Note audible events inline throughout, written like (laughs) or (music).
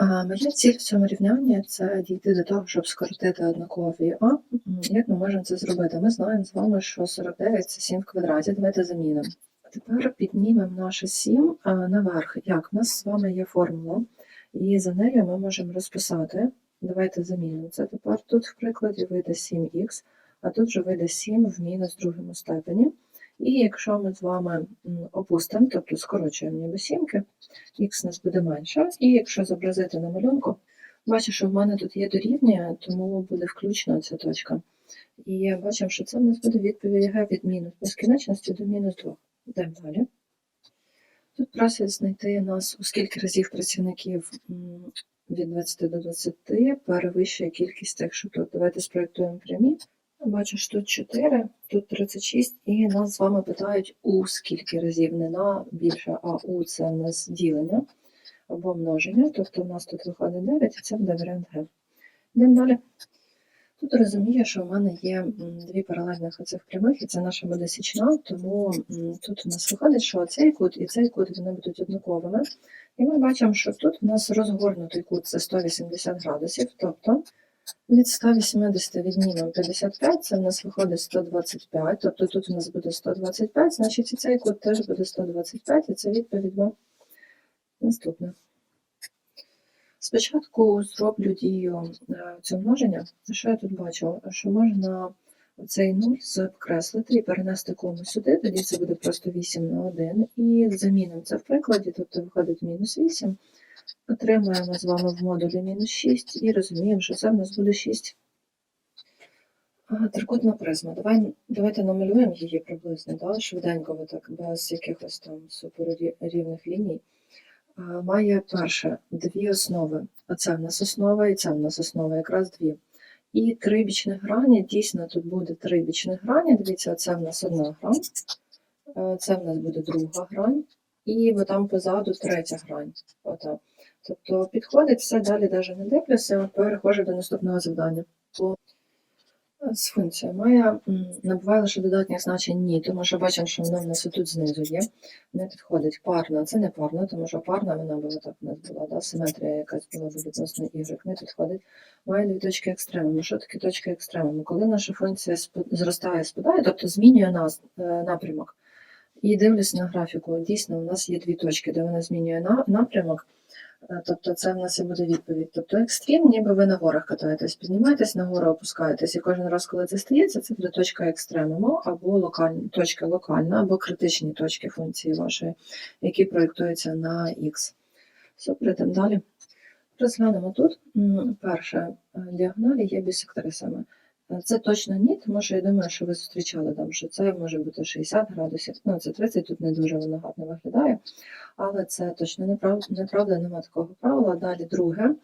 Моя ціль в цьому рівнянні це дійти до того, щоб скоротити однакові А. Як ми можемо це зробити? Ми знаємо з вами, що 49 це 7 в квадраті. Давайте замінимо. Тепер піднімемо наше 7 наверх. Як? У нас з вами є формула, і за нею ми можемо розписати. Давайте замінимо це тепер. Тут в прикладі вийде 7х, а тут вже вийде 7 в мінус другому степені. І якщо ми з вами опустимо, тобто скорочуємо ніби сімки, х нас буде менше. І якщо зобразити на малюнку, бачу, що в мене тут є дорівнює, тому буде включена ця точка. І бачимо, що це в нас буде відповідь г від мінус безкінечності до мінус 2. Йдемо далі. Тут просять знайти нас, у скільки разів працівників від 20 до 20 перевищує кількість тих, що тут. Давайте спроєктуємо прямі. Бачу, що тут 4, тут 36, і нас з вами питають у скільки разів, не на більше, а у це в нас ділення або множення, тобто в нас тут виходить 9, і це буде варіант Г. Йдемо далі. Тут розумію, що в мене є дві паралельних оцих прямих, і це наша буде січна, тому тут у нас виходить, що цей кут і цей кут вони будуть однаковими. І ми бачимо, що тут у нас розгорнутий кут це 180 градусів, тобто від 180 віднімемо 55, це в нас виходить 125, тобто тут у нас буде 125, значить і цей кут теж буде 125, і це відповідь вам наступне. Спочатку зроблю дію е, цього множення. Що я тут бачу? Що можна цей 0 закреслити і перенести кому сюди, тоді це буде просто 8 на 1. І замінимо це в прикладі, тобто виходить мінус 8. Отримаємо з вами в модулі мінус 6 і розуміємо, що це в нас буде 6. Трикутна призма. Давай, давайте намалюємо її приблизно, да? швиденько, так, без якихось там суперрівних ліній. А, Має перше дві основи. Оце в нас основа і це в нас основа, якраз дві. І три бічних грані. Дійсно, тут буде три бічних грані. Дивіться, це в нас одна грань, е, це в нас буде друга грань, і там позаду третя грань. Ота. Тобто підходить все, далі навіть не дивлюся, переходжу до наступного завдання. З функцією має набуває лише додатніх значень ні, тому що бачимо, що вона в нас тут знизу є. Не підходить парна, це не парна, тому що парна вона була так у нас була, да? симетрія якась була відносно y, не підходить. Має дві точки екстремуму. Що таке точки екстремуму? Коли наша функція зростає, спадає, тобто змінює нас, е, напрямок. І дивлюсь на графіку. Дійсно, у нас є дві точки, де вона змінює напрямок. Е, Тобто це в нас і буде відповідь. Тобто екстрім, ніби ви на горах катаєтесь, піднімаєтесь нагору, опускаєтесь, і кожен раз, коли це стається, це буде точка екстремуму, або локальна, точка локальна, або критичні точки функції вашої, які проєктуються на х. Супер, йдемо далі. Розглянемо тут. Перше, е, діагоналі є бісектрисами. Е, Це точно ні, тому що я думаю, що ви зустрічали там, що це може бути 60 градусів, ну це 30, тут не дуже воно гарно виглядає, але це точно неправда, неправда, немає такого правила. Далі друге,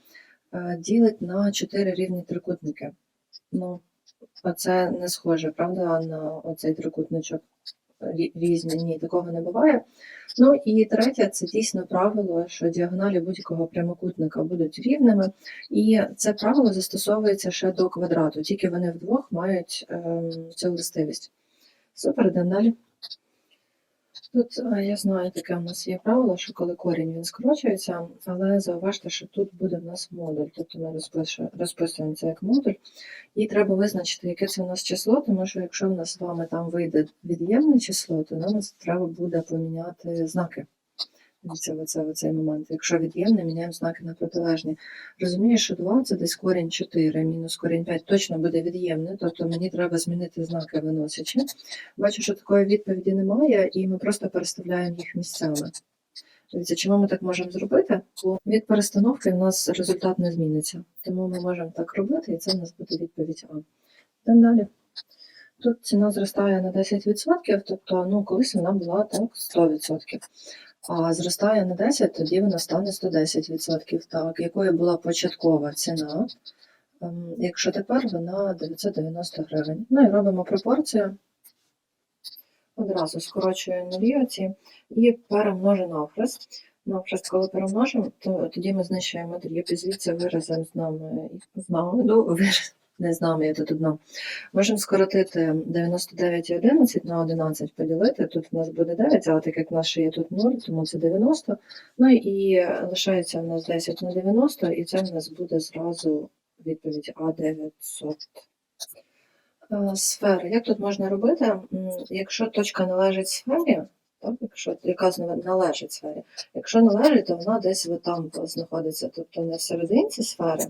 е, ділить на 4 рівні трикутники. Ну, оце не схоже, правда, на оцей трикутничок різні, ні, такого не буває. Ну і третє, це дійсно правило, що діагоналі будь-якого прямокутника будуть рівними, і це правило застосовується ще до квадрату, тільки вони вдвох мають ем, цю властивість. Супер, йдемо. Тут е, я знаю, таке у нас є правило, що коли корінь він скорочується, але зауважте, що тут буде в нас модуль, тобто ми розписуємо це як модуль, і треба визначити, яке це у нас число, тому що якщо в нас з вами там вийде від'ємне число, то нам треба буде поміняти знаки. Дивіться, оце, в момент. Якщо від'ємне, міняємо знаки на протилежні. Розумію, що 2 це десь корінь 4, мінус корінь 5 точно буде від'ємне, тобто мені треба змінити знаки виносячи. Бачу, що такої відповіді немає, і ми просто переставляємо їх місцями. Дивіться, чому ми так можемо зробити? Бо від перестановки в нас результат не зміниться. Тому ми можемо так робити, і це в нас буде відповідь А. Йдемо далі. Тут ціна зростає на 10%, тобто ну, колись вона була так 100%. А зростає на 10, тоді вона стане 110%. Так, якою була початкова ціна, ем, якщо тепер вона 990 гривень. Ну і робимо пропорцію. Одразу скорочую нулі оці і перемножу навхрест. Навхрест, коли перемножимо, то тоді ми знищуємо дріб і звідси виразимо з нами з нами, ну, вираз- не з нами, я тут одна. Можемо скоротити 99,11 на 11 поділити. Тут у нас буде 9, але так як в нас ще є тут 0, тому це 90. Ну і лишається в нас 10 на 90, і це в нас буде зразу відповідь А900. Е, Сфери. Як тут можна робити? Якщо точка належить сфері, так, якщо яка належить сфері, якщо належить, то вона десь там знаходиться, тобто не в сфери,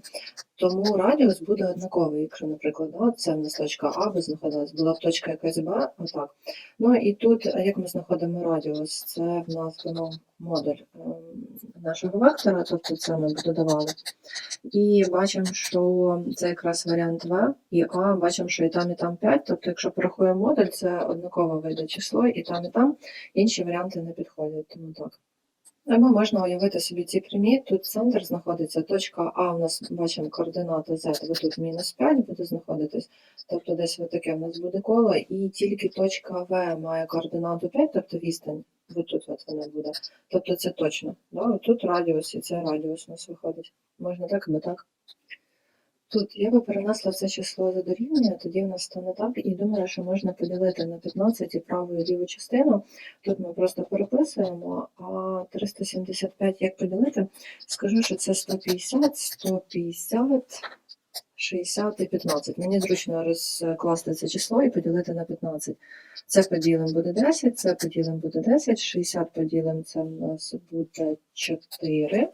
тому радіус буде однаковий. Якщо, наприклад, да, це в нас точка А би знаходилась, була б точка якась Б, отак. Ну і тут, як ми знаходимо радіус? Це в нас воно модуль ем, нашого вектора, тобто це ми додавали. І бачимо, що це якраз варіант В і А, бачимо, що і там, і там 5. Тобто, якщо порахуємо модуль, це однаково вийде число, і там, і там. Інші варіанти не підходять, тому так. Або можна уявити собі ці прямі. Тут центр знаходиться, точка А у нас бачимо координати Z, ось тут мінус 5 буде знаходитись. Тобто десь таке в нас буде коло, і тільки точка В має координату 5, тобто відстань. Ось тут от вона буде. Тобто це точно. Да? Тут радіус, і це радіус у нас виходить. Можна так або так. Тут я би перенесла це число за дорівнює, тоді в нас стане так, і думаю, що можна поділити на 15 і праву і ліву частину. Тут ми просто переписуємо, а 375 як поділити? Скажу, що це 150, 150, 60 і 15. Мені зручно розкласти це число і поділити на 15. Це поділимо буде 10, це поділимо буде 10, 60 поділимо, це в нас буде 4.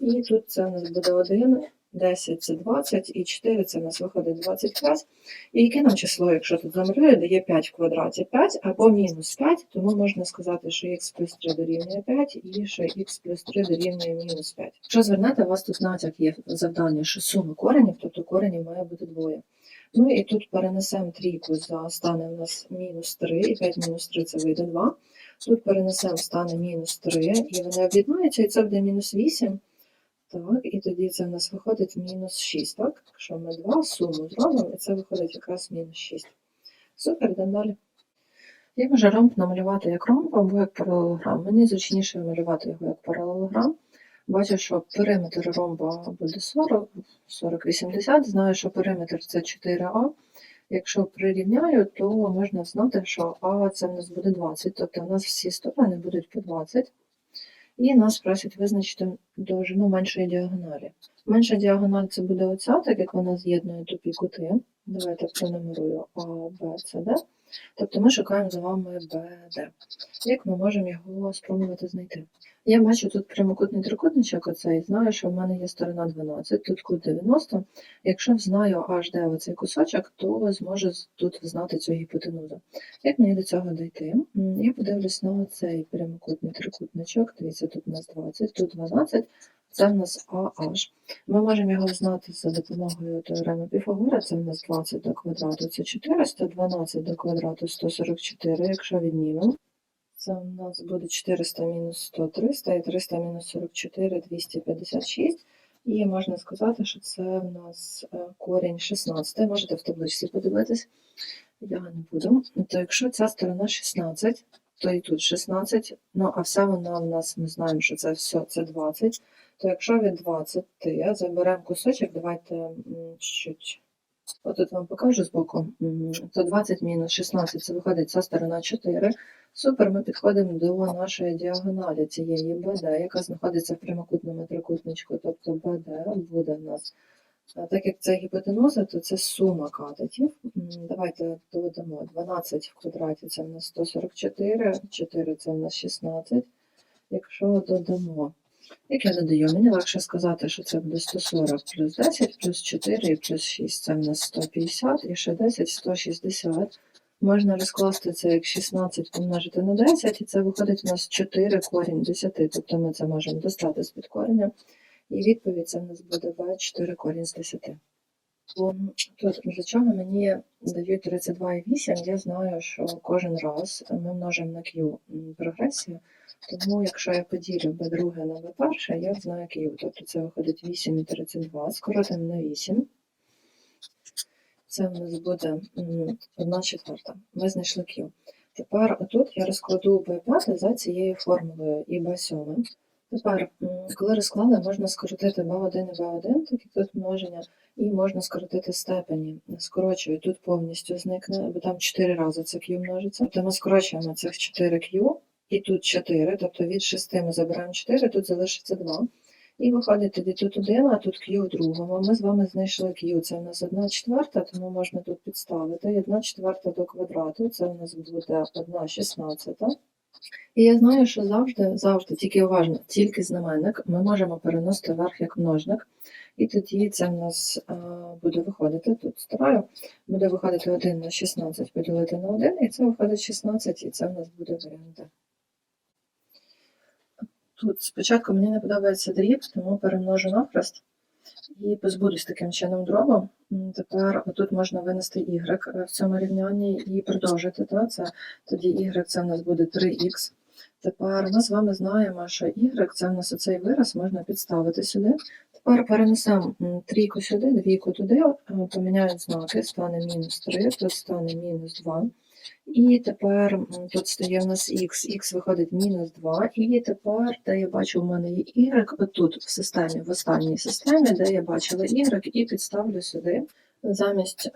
І тут це в нас буде 1, 10 це 20, і 4 це в нас виходить 25. І яке нам число, якщо тут замалює, дає 5 в квадраті 5 або мінус 5, тому можна сказати, що х плюс 3 дорівнює 5 і що х плюс 3 дорівнює мінус 5. Якщо звернете, у вас тут натяк є завдання, що сума коренів, тобто коренів має бути двоє. Ну і тут перенесемо трійку стане у нас мінус 3, і 5 мінус 3 це вийде 2. Тут перенесемо стане мінус 3, і вони об'єднаються, і це буде мінус 8. Так, і тоді це в нас виходить мінус 6, так? Якщо ми 2 суму зробимо, і це виходить якраз мінус 6. Супер, йдемо далі. Я можу ромб намалювати як ромб або як паралелограм. Мені зручніше малювати його як паралелограм. Бачу, що периметр ромба буде 40, 40-80. Знаю, що периметр це 4А. Якщо прирівняю, то можна знати, що А це в нас буде 20, тобто у нас всі сторони будуть по 20. І нас просять визначити довжину меншої діагоналі. Менша діагональ це буде оця, так як вона з'єднує тупі кути. Давайте пронумерую А, Б, С, Д. Тобто ми шукаємо за вами БД. Як ми можемо його спробувати знайти? Я бачу тут прямокутний трикутничок оцей, знаю, що в мене є сторона 12, тут кут 90. Якщо знаю аж де оцей кусочок, то зможу тут знати цю гіпотенузу. Як мені до цього дійти? Я подивлюсь на цей прямокутний трикутничок. Дивіться, тут у нас 20, тут 12, це в нас AH. Ми можемо його знати за допомогою теореми Піфагора. Це в нас 20 до квадрату, це 400, 12 до квадрату 144, якщо віднімемо. Це у нас буде 400 мінус 100, 300, і 300 мінус 44, 256. І можна сказати, що це в нас е, корінь 16. Можете в табличці подивитись. Я не буду. То якщо ця сторона 16, то і тут 16, ну а вся вона в нас, ми знаємо, що це все це 20. То якщо від 20 заберемо кусочок, давайте м, чуть. Отут вам покажу збоку. То 20 мінус 16, це виходить ця сторона 4. Супер, ми підходимо до нашої діагоналі цієї БД, яка знаходиться в прямокутному трикутничку, тобто БД буде в нас. Так як це гіпотенуза, то це сума катетів. Давайте доведемо 12 в квадраті це в нас 144, 4 це в нас 16. Якщо додамо, як я додаю, мені легше сказати, що це буде 140 плюс 10, плюс 4 і плюс 6, це в нас 150, і ще 10 160. Можна розкласти це як 16 помножити на 10, і це виходить у нас 4 корінь 10, тобто ми це можемо достати з-під кореня. І відповідь це в нас буде 2, 4 корінь з 10. Тут для чого мені дають 32,8, я знаю, що кожен раз ми множимо на Q прогресію, тому якщо я поділю b2 на b1, я знаю Q, тобто це виходить 8 і 32, скоротимо на 8. Це в нас буде 1 четверта. Ми знайшли Q. Тепер тут я розкладу b5 за цією формулою і b7. Тепер, коли розклали, можна скоротити b1 і b1, так як тут множення, і можна скоротити степені. Скорочую, тут повністю зникне, бо там 4 рази це q множиться. Тобто ми скорочуємо цих 4q, і тут 4, тобто від 6 ми забираємо 4, тут залишиться 2. І виходить тоді тут 1, а тут q в другому. Ми з вами знайшли q, це в нас 1 четверта, тому можна тут підставити. І 1 четверта до квадрату, це у нас буде 1 шістнадцята. І я знаю, що завжди, завжди, тільки уважно, тільки знаменник ми можемо переносити вверх як множник. І тоді це в нас а, буде виходити, тут стараю, буде виходити 1 на 16 поділити на 1, і це виходить 16, і це в нас буде варіант. Тут спочатку мені не подобається дріб, тому перемножу навхрест і позбудусь таким чином дробу. Тепер тут можна винести y в цьому рівнянні і продовжити. Та? Це, тоді y це в нас буде 3х. Тепер ми з вами знаємо, що y це в нас оцей вираз можна підставити сюди. Тепер перенесемо трійку сюди, двійку туди, е, поміняють знаки, стане мінус 3, тут стане мінус 2. І тепер тут стає у нас х, х виходить мінус 2. І тепер, де я бачу, у мене є y, отут в системі, в останній системі, де я бачила y, і підставлю сюди. Замість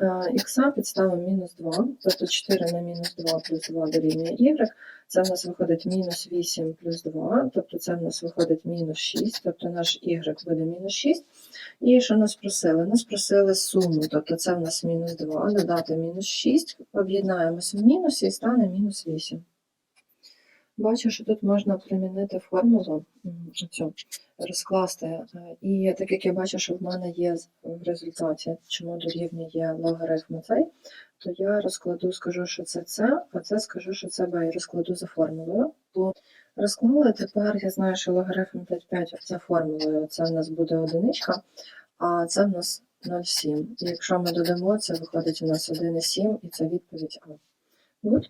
х підставимо мінус 2, тобто 4 на мінус 2 плюс 2 дорівнює y. Це в нас виходить мінус 8 плюс 2, тобто це в нас виходить мінус 6, тобто наш y буде мінус 6. І що нас просили? Нас просили суму, тобто це в нас мінус 2, додати мінус 6, об'єднаємося в мінусі і стане мінус 8. Бачу, що тут можна примінити формулу цю, розкласти. е, І так як я бачу, що в мене є в результаті, чому дорівнює логарифм цей, то я розкладу, скажу, що це це, а це скажу, що це b, і розкладу за формулою. Бо розклали, тепер я знаю, що логарифм 5,5 за формулою, це в нас буде одиничка, а це в нас 0,7. І якщо ми додамо, це виходить у нас 1,7, і це відповідь А. Good?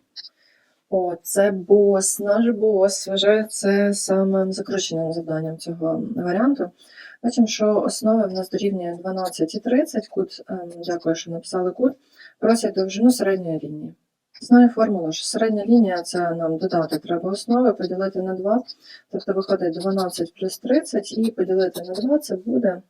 О, це бос, наш бос. Вважаю це самим закрученим завданням цього варіанту. Бачимо, що основа в нас дорівнює 12 і 30. Кут, ем, дякую, що написали кут. Просять довжину середньої лінії. Знаю формулу, що середня лінія це нам додати треба основи, поділити на 2. Тобто виходить 12 плюс 30 і поділити на 2 це буде.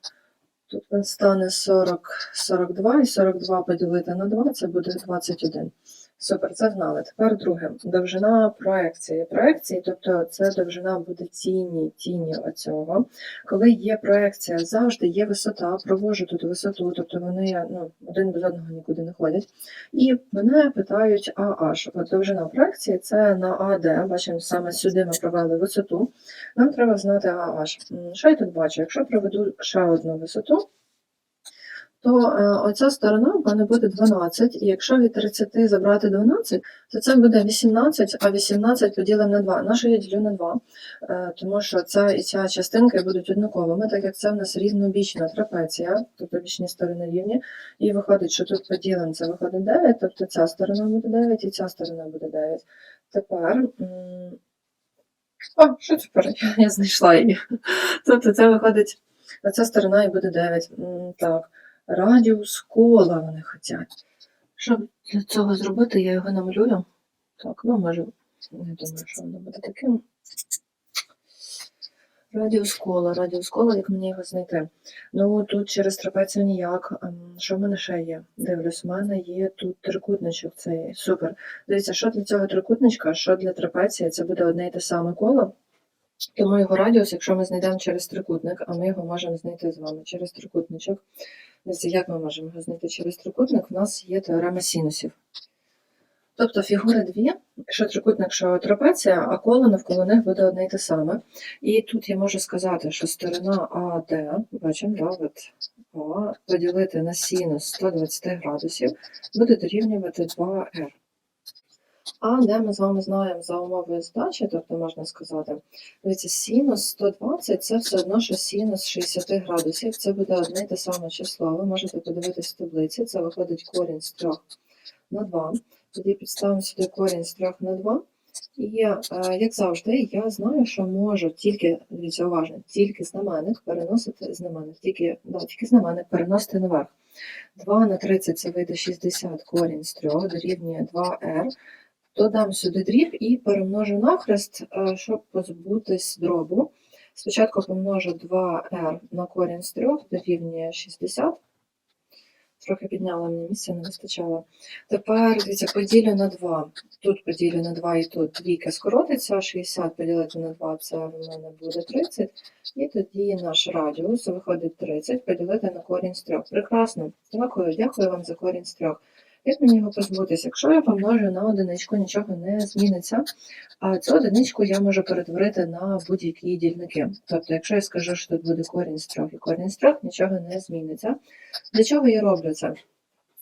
Тут він стане 40, 42 і 42 поділити на 2 це буде 21. Супер, це знали. Тепер друге. Довжина проекції. Проекції, тобто це довжина буде тіні, тіні оцього. Коли є проекція, завжди є висота, провожу тут висоту, тобто вони ну, один без одного нікуди не ходять. І мене питають AH. От довжина проекції це на AD, бачимо, саме сюди ми провели висоту. Нам треба знати. М, Що я тут бачу? Якщо проведу ще одну висоту, то е, оця сторона в мене буде 12, і якщо від 30 забрати 12, то це буде 18, а 18 поділимо на 2. Нащо я ділю на 2? Е, Тому що ця і ця частинки будуть однаковими, так як це в нас рівнобічна трапеція, тобто бічні сторони рівні, і виходить, що тут поділимо, це виходить 9, тобто ця сторона буде 9 і ця сторона буде 9. Тепер. О, що тепер? (laughs) Я знайшла її. Тобто це виходить, оця сторона і буде 9. Так. Радіус кола вони хочуть. Щоб для цього зробити, я його намалюю. Так, ну може, не думаю, що воно буде таким. Радіус кола, радіус кола, як мені його знайти? Ну тут через трапецію ніяк. Ем, Що в мене ще є? Дивлюсь, в мене є тут трикутничок цей. Супер. Дивіться, що для цього трикутничка, що для трапеції, це буде одне й те саме коло. Тому його радіус, якщо ми знайдемо через трикутник, а ми його можемо знайти з вами через трикутничок. Як ми можемо його знайти через трикутник? У нас є теорема синусів. Тобто фігури дві, якщо трикутник, що трапеція, а коло навколо них буде одне й те саме. І тут я можу сказати, що сторона АД, бачимо, да, от А, поділити на синус 120 градусів, буде дорівнювати 2R. А де ми з вами знаємо за умовою здачі, тобто можна сказати, дивіться, синус 120 це все одно, що синус 60 градусів, це буде одне те саме число. Ви можете подивитись в таблиці, це виходить корінь з 3 на 2. Тоді підставимо сюди корінь з 3 на 2. І, е, як завжди, я знаю, що можу тільки, дивіться, уважно, тільки знаменник переносити знаменник, тільки, да, тільки знаменник переносити наверх. 2 на 30 це вийде 60 корінь з 3 дорівнює 2r. Додам сюди дріб і перемножу нахрест, е, щоб позбутись дробу. Спочатку помножу 2r на корінь з 3 дорівнює 60. Трохи підняла мені місця, не вистачало. Тепер, дивіться, поділю на 2. Тут поділю на 2 і тут двійка скоротиться, 60 поділити на 2, це в мене буде 30. І тоді наш радіус виходить 30, поділити на корінь з 3. Прекрасно. Дякую, дякую вам за корінь з 3. Як мені його позбутися? Якщо я помножу на одиничку, нічого не зміниться. А цю одиничку я можу перетворити на будь-які дільники. Тобто, якщо я скажу, що тут буде корінь з 3 і корінь з 3, нічого не зміниться. Для чого я роблю це?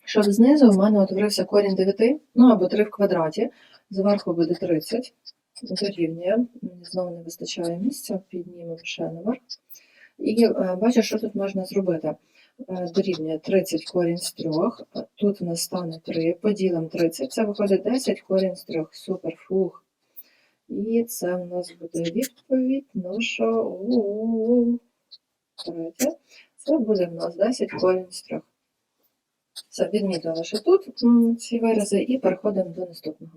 Щоб знизу у мене утворився корінь 9, ну або 3 в квадраті, зверху буде 30, дорівнює, знову не вистачає місця, піднімемо ще наверх. І е, бачу, що тут можна зробити. Е, Дорівнює 30 корінь з 3, тут у нас стане 3, поділимо 30, це виходить 10 корінь з 3, супер, фух. І це в нас буде відповідь наша у третя. Це буде в нас 10 корінь з 3. Все, відмітила, що тут ці вирази, і переходимо до наступного.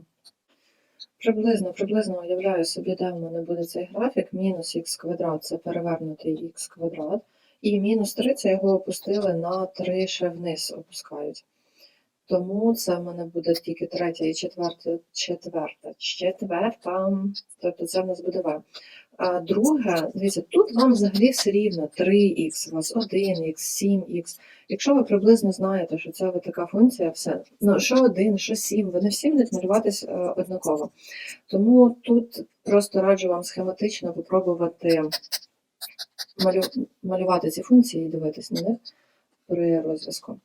Приблизно, приблизно уявляю собі, де в мене буде цей графік. Мінус х квадрат це перевернутий х квадрат. І мінус 3 це його опустили на 3 ще вниз опускають. Тому це в мене буде тільки третя і четверта, четверта, четверта, тобто це в нас буде В. А друге, дивіться, тут вам взагалі все рівно 3х, у вас 1х, 7х. Якщо ви приблизно знаєте, що це така функція, все, ну що 1, що 7, вони всі будуть малюватись е, однаково. Тому тут просто раджу вам схематично попробувати малю, малювати ці функції і дивитись на них при розв'язку.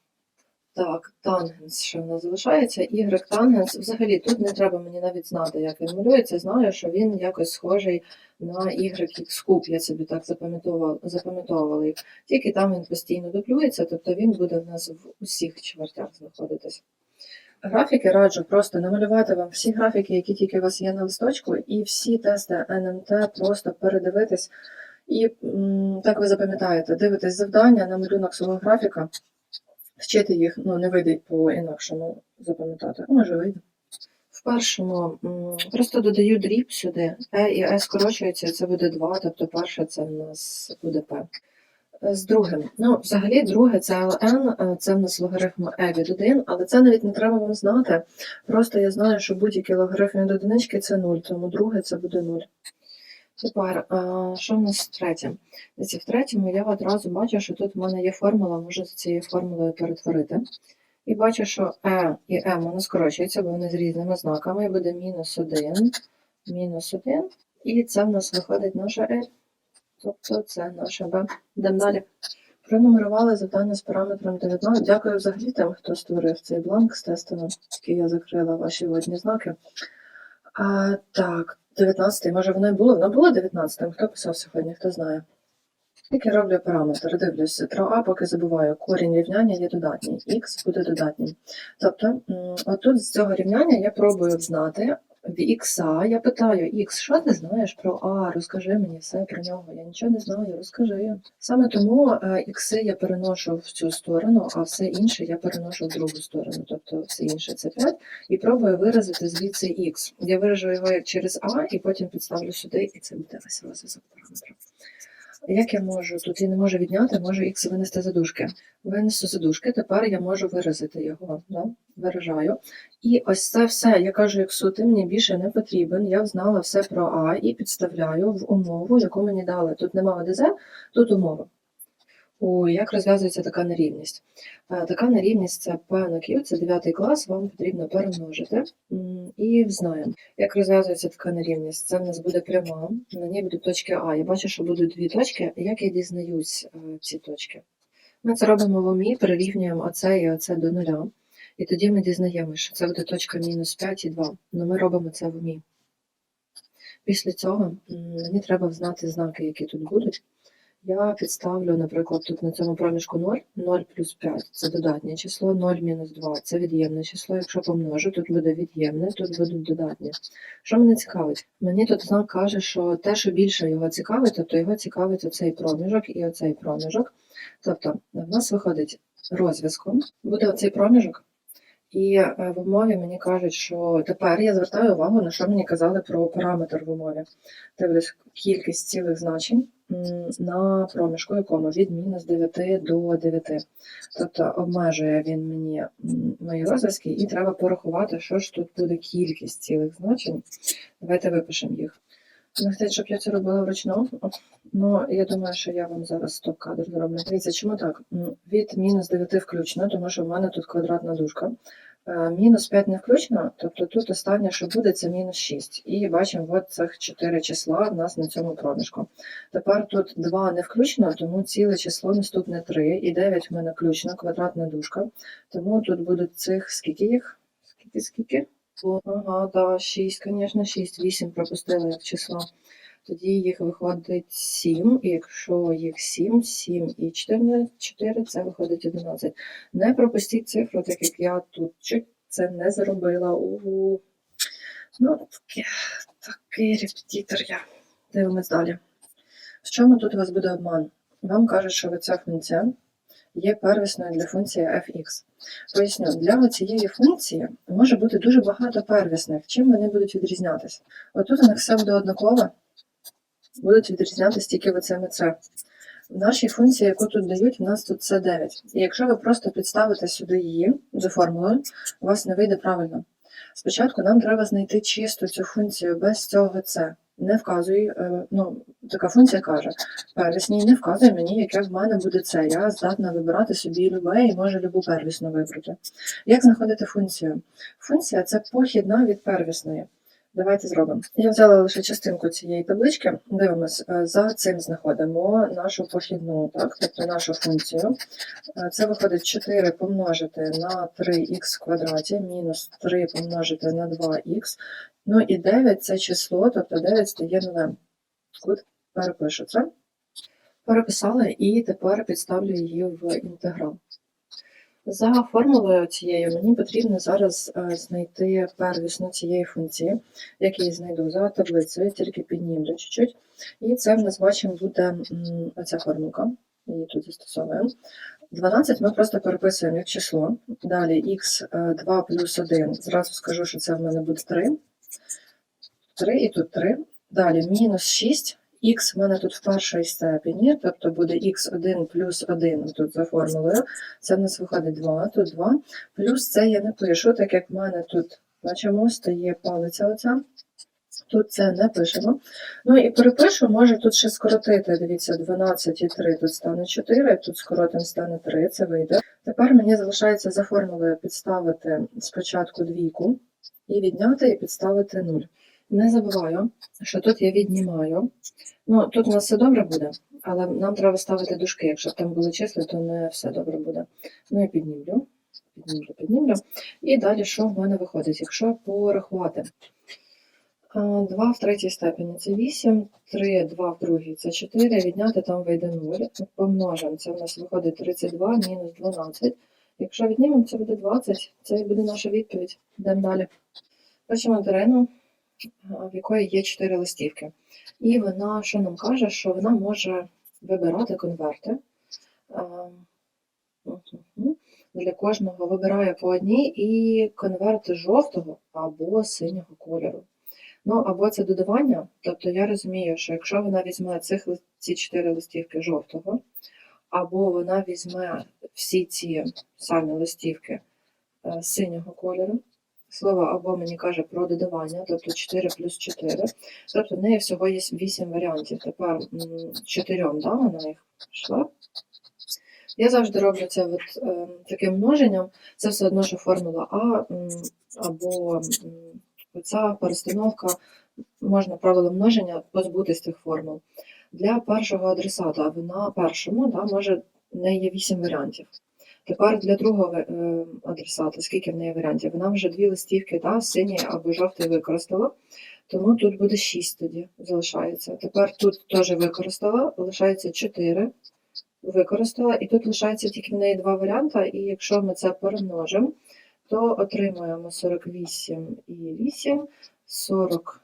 Так, тангенс ще в нас залишається. Y тангенс. Взагалі тут не треба мені навіть знати, як він малюється. Знаю, що він якось схожий на YX куб. Я собі так запам'ятовувала, їх. Тільки там він постійно дуплюється, тобто він буде в нас в усіх чвертях знаходитись. Графіки раджу просто намалювати вам всі графіки, які тільки у вас є на листочку, і всі тести НМТ просто передивитись. І так ви запам'ятаєте, дивитесь завдання на малюнок свого графіка, вчити їх, ну не вийде по-інакшому запам'ятати, може вийде. В першому просто додаю дріб сюди, Е і Е скорочується, це буде 2, тобто перше це в нас буде П. Е, З другим. Ну, взагалі, друге це ln, е, це в нас логарифм e від 1, але це навіть не треба вам знати. Просто я знаю, що будь-який логарифм від одинички це 0, тому друге це буде 0. Тепер, що в нас третє? Дивіться, в третьому я одразу бачу, що тут в мене є формула, можу за цією формулою перетворити. І бачу, що e і m воно скорочується, бо вони з різними знаками, і буде мінус 1, мінус 1, і це в нас виходить наша L. Тобто це наша B. Йдемо далі. Пронумерували завдання з параметром 19. Дякую взагалі тим, хто створив цей бланк з тестами, який я закрила ваші водні знаки. А, так, 19-й, може воно і було? Воно було 19 Хто писав сьогодні, хто знає. Тільки роблю параметр, дивлюся, тро А, поки забуваю, корінь рівняння є додатній, х буде додатнім. Тобто, отут з цього рівняння я пробую взнати в ікса. я питаю, Ікс, що ти знаєш про А, розкажи мені все про нього. Я нічого не знаю, розкажи. Саме тому е, ікси я переношу в цю сторону, а все інше я переношу в другу сторону. Тобто все інше це 5, і пробую виразити звідси х. Я виражу його як через А, і потім підставлю сюди, і це буде весь розв'язок параметрів. Як я можу? Тут я не можу відняти, можу х винести за дужки. Винесу за дужки, тепер я можу виразити його. Да? Виражаю. І ось це все. Я кажу, іксу, ти мені більше не потрібен. Я знала все про А і підставляю в умову, яку мені дали. Тут нема ОДЗ, тут умова. О, як розв'язується така нерівність? Е, Така нерівність це P на Q, це 9 клас, вам потрібно перемножити. І знаємо, як розв'язується така нерівність. Це в нас буде пряма, на ній будуть точки А. Я бачу, що будуть дві точки. Як я дізнаюсь е, ці точки? Ми це робимо в умі, прирівнюємо оце і оце до нуля. І тоді ми дізнаємося, що це буде точка мінус 5 і 2. Ну ми робимо це в умі. Після цього мені треба знати знаки, які тут будуть. Я підставлю, наприклад, тут на цьому проміжку 0, 0 плюс 5 це додатнє число, 0 мінус 2 це від'ємне число. Якщо помножу, тут буде від'ємне, тут будуть додатні. Що мене цікавить? Мені тут знак каже, що те, що більше його цікавить, тобто його цікавить оцей проміжок і оцей проміжок. Тобто в нас виходить розв'язком, буде оцей проміжок. І е, в умові мені кажуть, що тепер я звертаю увагу на що мені казали про параметр в умові. Дивлюсь кількість цілих значень. На проміжку, якому від мінус 9 до 9. Тобто обмежує він мені мої розв'язки, і треба порахувати, що ж тут буде кількість цілих значень. Давайте випишемо їх. Не хотіть, щоб я це робила вручну. Ну, я думаю, що я вам зараз стоп-кадр зроблю. Дивіться, чому так? Від мінус 9 включно, тому що в мене тут квадратна дужка. Е, Мінус 5 не включено, тобто тут останнє, що буде, це мінус 6. І бачимо, от цих 4 числа в нас на цьому проміжку. Тепер тут 2 не включено, тому ціле число наступне 3. І 9 в мене включено, квадратна дужка. Тому тут будуть цих, скільки їх? Скільки, скільки? Ага, да, 6, звісно, 6. 8 пропустили як число. Тоді їх виходить 7, і якщо їх 7, 7 і 4, 4 це виходить 11. Не пропустіть цифру, так як я тут це не зробила. Угу. Ну, таке, такий репетитор я. Дивимось далі. В чому тут у вас буде обман? Вам кажуть, що ця функція є первісною для функції fx. Поясню, для цієї функції може бути дуже багато первісних. Чим вони будуть відрізнятися? Отут у них все буде однакове, будуть відрізнятися тільки оцими це. В нашій функції, яку тут дають, у нас тут це 9. І якщо ви просто підставите сюди її за формулою, у вас не вийде правильно. Спочатку нам треба знайти чисту цю функцію без цього це. Не вказуй, е, ну, така функція каже, первісній не вказує мені, яке в мене буде це. Я здатна вибирати собі любе і можу любу первісну вибрати. Як знаходити функцію? Функція це похідна від первісної. Давайте зробимо. Я взяла лише частинку цієї таблички. Дивимось, е, за цим знаходимо нашу похідну, так, тобто нашу функцію. Е, Це виходить 4 помножити на 3х в квадраті, мінус 3 помножити на 2х. Ну і 9 це число, тобто 9 стає нулем. Тут перепишу це. Переписала і тепер підставлю її в інтеграл. За формулою цією мені потрібно зараз е, знайти первісну цієї функції, як її знайду за таблицею, тільки піднімлю чуть-чуть. І це в нас бачимо буде оця формулка. Її тут застосовуємо. 12 ми просто переписуємо як число. Далі х 2 плюс 1. Зразу скажу, що це в мене буде 3. 3 і тут 3. Далі мінус 6. Х в мене тут в першій степені, тобто буде х1 плюс 1 тут за формулою. Це в нас виходить 2, тут 2. Плюс це я не пишу, так як в мене тут, бачимо, стає палиця оця. Тут це не пишемо. Ну і перепишу, може тут ще скоротити. Дивіться, 12 і 3 тут стане 4, тут скоротимо стане 3, це вийде. Тепер мені залишається за формулою підставити спочатку двійку і відняти і підставити 0. Не забуваю, що тут я віднімаю. Ну, тут у нас все добре буде, але нам треба ставити дужки. Якщо б там були числа, то не все добре буде. Ну, я піднімлю, піднімлю, піднімлю. І далі що в мене виходить? Якщо порахувати. 2 в третій степені це 8, 3, 2 в другій це 4, відняти там вийде 0. Помножимо, це в нас виходить 32 мінус 12. Якщо віднімемо, це буде 20, це буде наша відповідь. Йдемо далі. Бачимо Дарину, в якої є 4 листівки. І вона що нам каже, що вона може вибирати конверти. Для кожного вибирає по одній і конверти жовтого або синього кольору. Ну, або це додавання, тобто я розумію, що якщо вона візьме цих, ці чотири листівки жовтого, або вона візьме всі ці самі листівки е, синього кольору, слово або мені каже про додавання, тобто 4 плюс 4, тобто в неї всього є 8 варіантів. Тепер м, чотирьом, да, вона їх йшла. Я завжди роблю це от, е, таким множенням, це все одно, що формула А або м, Оця перестановка можна правилом множення позбутись цих формул. Для першого адресата вона першому да, може в неї є 8 варіантів. Тепер для другого е, адресата, скільки в неї варіантів? Вона вже дві листівки, да, синій або жовтий використала, тому тут буде 6 тоді залишається. Тепер тут теж використала, лишається 4, використала, і тут лишається тільки в неї два варіанти, і якщо ми це перемножимо, то отримуємо 48 і 8, 40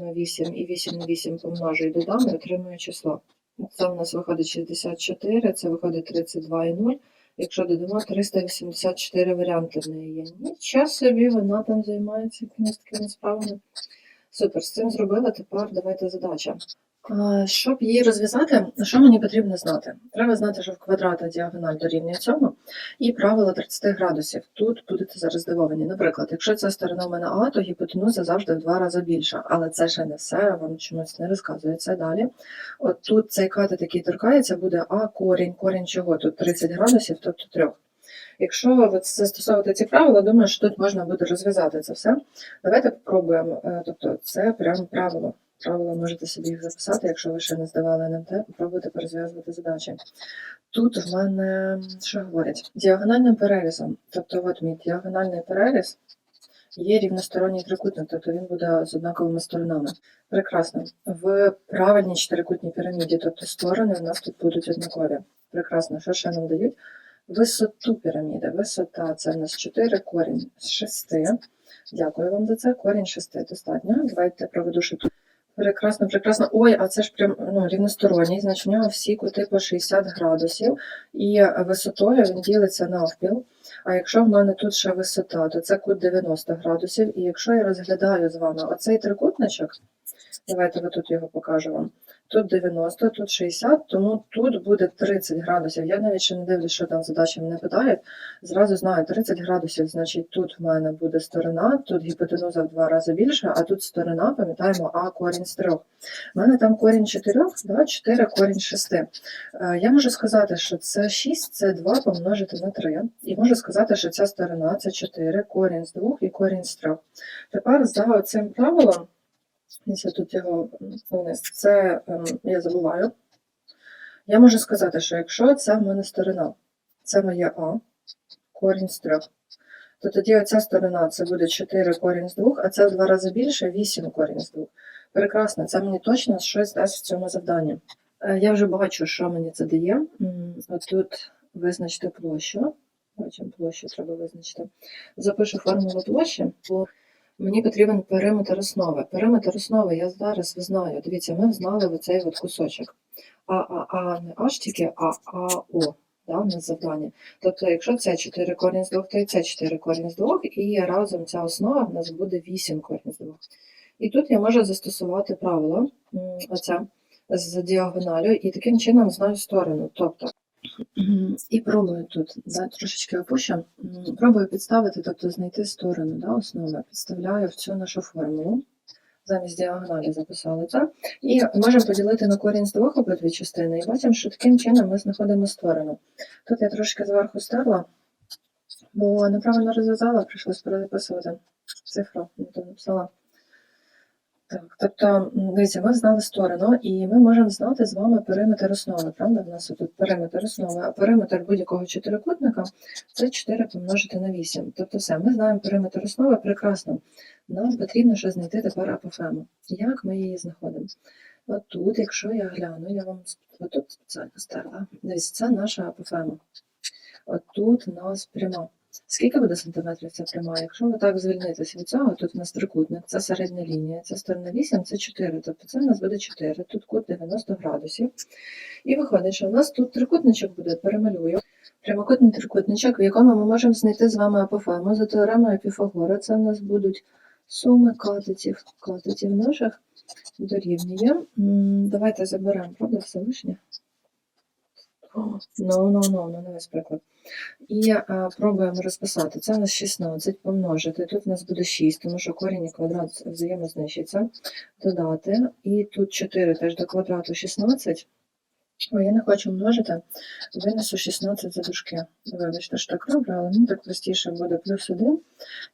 на 8 і 8 на 8 помножу і додам, і отримую число. Це у нас виходить 64, це виходить 32 і 0. Якщо додамо 384 варіанти в неї є. Нічого собі, вона там займається якимись такими справами. Супер, з цим зробила. Тепер давайте задача. Щоб її розв'язати, що мені потрібно знати? Треба знати, що в квадрата діагональ дорівнює цьому, і правило 30 градусів. Тут будете зараз здивовані. Наприклад, якщо ця сторона в мене А, то гіпотенуза завжди в два рази більша. Але це ще не все, вам чомусь не розказується далі. От тут цей катет, який торкається, буде А корінь. Корінь чого? Тут 30 градусів, тобто 3. Якщо от застосовувати ці правила, думаю, що тут можна буде розв'язати це все. Давайте спробуємо. Е, Тобто, це прямо правило. Правила можете собі їх записати, якщо ви ще не здавали НМТ, попробуйте порозв'язувати задачі. Тут в мене що говорять? Діагональним перерізом. Тобто, от мій діагональний переріз є рівносторонній трикутник, тобто він буде з однаковими сторонами. Прекрасно. В правильній чотирикутній піраміді, тобто сторони, у нас тут будуть однакові. Прекрасно. Що ще нам дають? Висоту піраміди. Висота це в нас 4 корінь з 6. Дякую вам за це. Корінь 6 достатньо. Давайте проведу тут. Прекрасно, прекрасно. Ой, а це ж прям ну, рівносторонній, значить в нього всі кути по 60 градусів, і висотою він ділиться навпіл. А якщо в мене тут ще висота, то це кут 90 градусів. І якщо я розглядаю з вами оцей трикутничок, давайте я тут його покажу вам. Тут 90, тут 60, тому тут буде 30 градусів. Я навіть ще не дивлюсь, що там задачі мене питають. Зразу знаю, 30 градусів, значить тут в мене буде сторона, тут гіпотенуза в два рази більше, а тут сторона, пам'ятаємо, А корінь з 3. У мене там корінь 4, да, 4 корінь 6. Е, Я можу сказати, що це 6, це 2 помножити на 3. І можу сказати, що ця сторона це 4, корінь з 2 і корінь з 3. Тепер за цим правилом, Ось я тут його вниз. Це ем, я забуваю. Я можу сказати, що якщо це в мене сторона, це моє А, корінь з 3, то тоді оця сторона це буде 4 корінь з 2, а це в два рази більше 8 корінь з 2. Прекрасно, це мені точно щось дасть в цьому завданні. Е, Я вже бачу, що мені це дає. От тут визначте площу. Бачимо, площу треба визначити. Запишу формулу площі. Мені потрібен периметр основи. Периметр основи я зараз знаю. Дивіться, ми знали оцей от кусочок. А, а, а, не аж тільки А, А, О. Да, у нас завдання. Тобто, якщо це 4 корінь з 2, то і це 4 корінь з 2, і разом ця основа в нас буде 8 корінь з 2. І тут я можу застосувати правило оце з діагоналю, і таким чином знаю сторону. Тобто. І пробую тут, да, трошечки опущу. Пробую підставити, тобто знайти сторону да, основи. Підставляю в цю нашу формулу. Замість діагоналі записали це. І можемо поділити на корінь з двох обидві частини. І бачимо, що таким чином ми знаходимо сторону. Тут я трошки зверху стерла, бо неправильно розв'язала, прийшлось перезаписувати цифру, не то написала. Так, тобто, дивіться, ми знали сторону, і ми можемо знати з вами периметр основи, правда? В нас тут периметр основи, а периметр будь-якого чотирикутника це 4 помножити на 8. Тобто все, ми знаємо периметр основи прекрасно. Нам потрібно ще знайти тепер апофему. Як ми її знаходимо? От тут, якщо я гляну, я вам отут спеціально стерла. Дивіться, це наша апофема. От тут у нас пряма. Скільки буде сантиметрів ця пряма? Якщо ви так звільнитися від цього, тут у нас трикутник, це середня лінія, це сторона 8, це 4, тобто це у нас буде 4, тут кут 90 градусів. І виходить, що у нас тут трикутничок буде, перемалюю. Прямокутний трикутничок, в якому ми можемо знайти з вами апофему за теоремою Піфагора. Це у нас будуть суми катетів, катетів наших дорівнює. Давайте заберемо, правда, все лишнє. Ну, ну, ну, ну, не весь приклад. І а, пробуємо розписати. Це у нас 16 помножити. Тут у нас буде 6, тому що корінь і квадрат взаємознищиться. Додати. І тут 4 теж до квадрату 16. Ой, я не хочу множити. Винесу 16 за дужки. Вибачте, що так роблю, але мені так простіше буде плюс 1.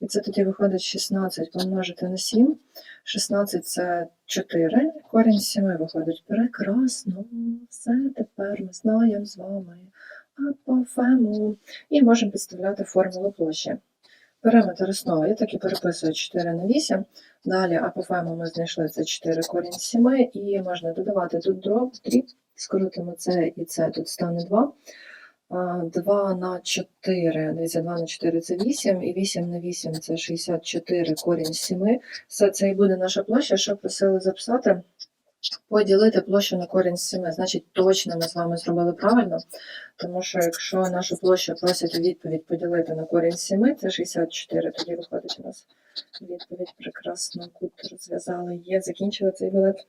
І це тоді виходить 16 помножити на 7. 16 це 4, корінь 7 виходить. Прекрасно. Все тепер ми знаємо з вами апофему. І можемо підставляти формулу площі. Периметр основи, я так і переписую 4 на 8. Далі апофему ми знайшли це 4 корінь 7, і можна додавати тут дроб, дріб, скоротимо це і це, тут стане 2. 2 на 4, дивіться, 2 на 4 це 8, і 8 на 8 це 64 корінь з 7. Все це і буде наша площа, що просили записати. Поділити площу на корінь з 7. Значить, точно ми з вами зробили правильно, тому що якщо нашу площу просять відповідь поділити на корінь з 7, це 64, тоді виходить у нас відповідь прекрасно. Кут розв'язали, є, закінчили цей білет.